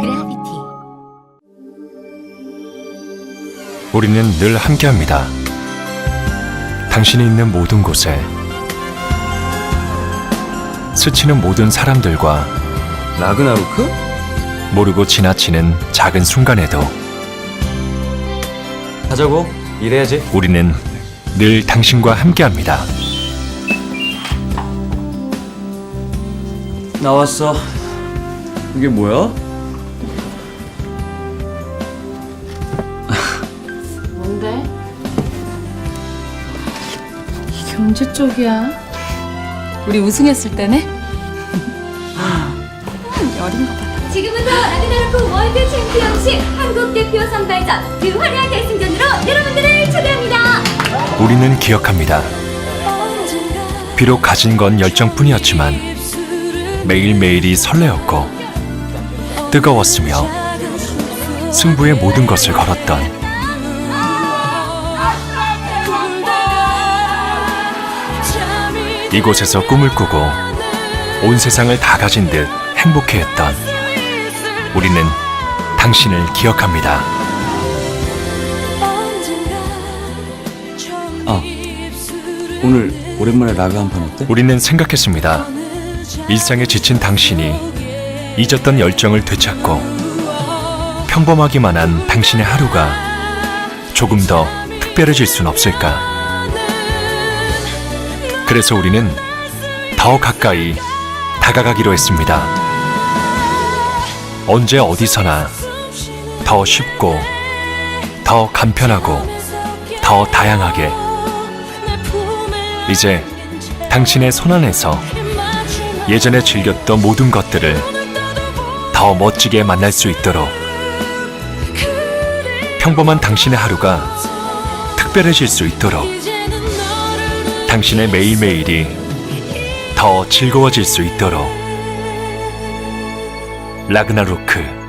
그라비티 우리는 늘 함께합니다. 당신이 있는 모든 곳에 스치는 모든 사람들과 라그나로크? 모르고 지나치는 작은 순간에도 하자고 일해야지 우리는 늘 당신과 함께합니다. 나왔어 이게 뭐야? 언제 쪽이야? 우리 우승했을 때네? 여린 거 봐. 지금부터 라그나로크 월드 챔피언십 한국 대표 선발전 그 화려한 결승전으로 여러분들을 초대합니다. 우리는 기억합니다. 비록 가진 건 열정뿐이었지만 매일매일이 설레었고 뜨거웠으며 승부의 모든 것을 걸었던 이곳에서 꿈을 꾸고 온 세상을 다 가진 듯 행복해했던 우리는 당신을 기억합니다. 아 오늘 오랜만에 라그 한판 어때? 우리는 생각했습니다. 일상에 지친 당신이 잊었던 열정을 되찾고 평범하기만 한 당신의 하루가 조금 더 특별해질 순 없을까? 그래서 우리는 더 가까이 다가가기로 했습니다. 언제 어디서나 더 쉽고 더 간편하고 더 다양하게 이제 당신의 손 안에서 예전에 즐겼던 모든 것들을 더 멋지게 만날 수 있도록 평범한 당신의 하루가 특별해질 수 있도록 당신의 매일매일이 더 즐거워질 수 있도록. 라그나로크